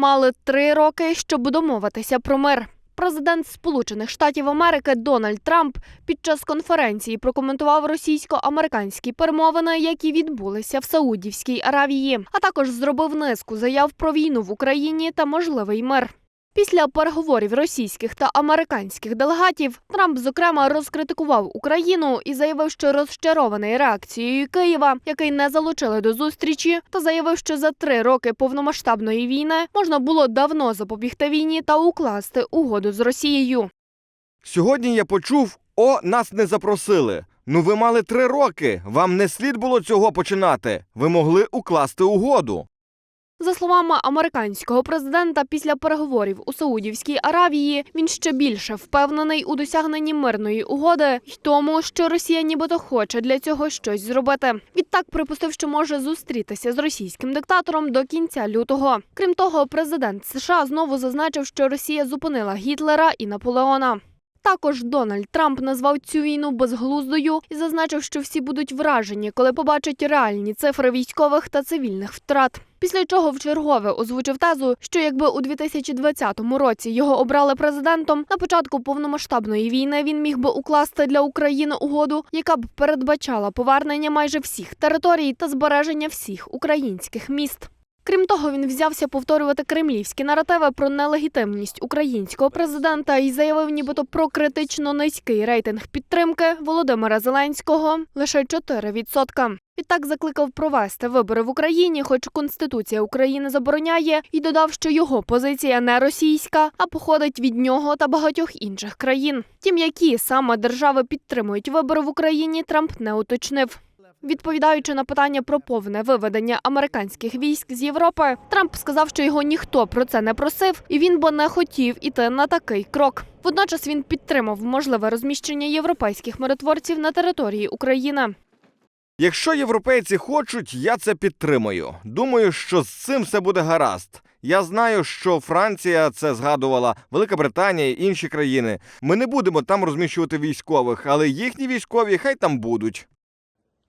мали три роки, щоб домовитися про мир. Президент Сполучених Штатів Америки Дональд Трамп під час конференції прокоментував російсько-американські перемовини, які відбулися в Саудівській Аравії, а також зробив низку заяв про війну в Україні та можливий мир. Після переговорів російських та американських делегатів Трамп зокрема розкритикував Україну і заявив, що розчарований реакцією Києва, який не залучили до зустрічі, та заявив, що за три роки повномасштабної війни можна було давно запобігти війні та укласти угоду з Росією. Сьогодні я почув: о, нас не запросили. Ну, ви мали три роки. Вам не слід було цього починати. Ви могли укласти угоду. За словами американського президента, після переговорів у Саудівській Аравії він ще більше впевнений у досягненні мирної угоди й тому, що Росія нібито хоче для цього щось зробити. Відтак припустив, що може зустрітися з російським диктатором до кінця лютого. Крім того, президент США знову зазначив, що Росія зупинила Гітлера і Наполеона. Також Дональд Трамп назвав цю війну безглуздою і зазначив, що всі будуть вражені, коли побачать реальні цифри військових та цивільних втрат. Після чого вчергове озвучив тезу, що якби у 2020 році його обрали президентом, на початку повномасштабної війни він міг би укласти для України угоду, яка б передбачала повернення майже всіх територій та збереження всіх українських міст. Крім того, він взявся повторювати кремлівські наративи про нелегітимність українського президента і заявив, нібито про критично низький рейтинг підтримки Володимира Зеленського лише 4%. Відтак закликав провести вибори в Україні, хоч Конституція України забороняє, і додав, що його позиція не російська, а походить від нього та багатьох інших країн. Тім, які саме держави підтримують вибори в Україні, Трамп не уточнив. Відповідаючи на питання про повне виведення американських військ з Європи, Трамп сказав, що його ніхто про це не просив, і він би не хотів іти на такий крок. Водночас він підтримав можливе розміщення європейських миротворців на території України. Якщо європейці хочуть, я це підтримую. Думаю, що з цим все буде гаразд. Я знаю, що Франція це згадувала, Велика Британія і інші країни. Ми не будемо там розміщувати військових, але їхні військові хай там будуть.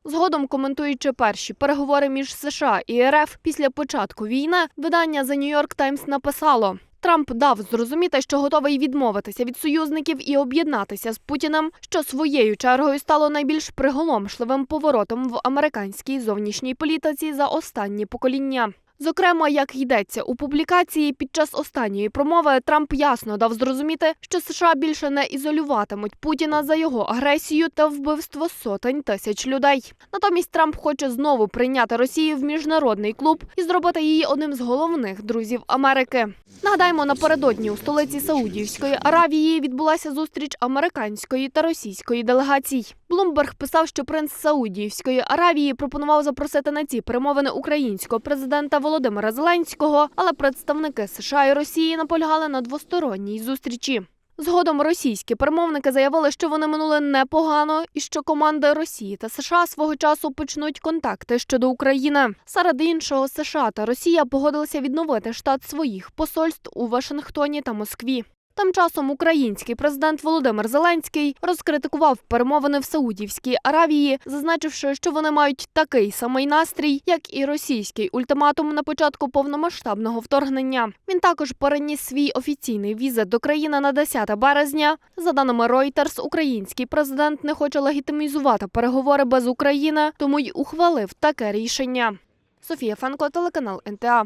Згодом, коментуючи перші переговори між США і РФ після початку війни, видання The New York Times написало. Трамп дав зрозуміти, що готовий відмовитися від союзників і об'єднатися з Путіним, що своєю чергою стало найбільш приголомшливим поворотом в американській зовнішній політиці за останні покоління. Зокрема, як йдеться у публікації, під час останньої промови Трамп ясно дав зрозуміти, що США більше не ізолюватимуть Путіна за його агресію та вбивство сотень тисяч людей. Натомість Трамп хоче знову прийняти Росію в міжнародний клуб і зробити її одним з головних друзів Америки. Нагадаємо, напередодні у столиці Саудівської Аравії відбулася зустріч американської та російської делегацій. Блумберг писав, що принц Саудівської Аравії пропонував запросити на ці перемовини українського президента Володимира Зеленського, але представники США і Росії наполягали на двосторонній зустрічі. Згодом російські перемовники заявили, що вони минули непогано, і що команди Росії та США свого часу почнуть контакти щодо України. Серед іншого, США та Росія погодилися відновити штат своїх посольств у Вашингтоні та Москві. Тим часом український президент Володимир Зеленський розкритикував перемовини в Саудівській Аравії, зазначивши, що вони мають такий самий настрій, як і російський ультиматум на початку повномасштабного вторгнення. Він також переніс свій офіційний візит до країни на 10 березня. За даними Reuters, український президент не хоче легітимізувати переговори без України, тому й ухвалив таке рішення. Софія Фенко, телеканал НТА.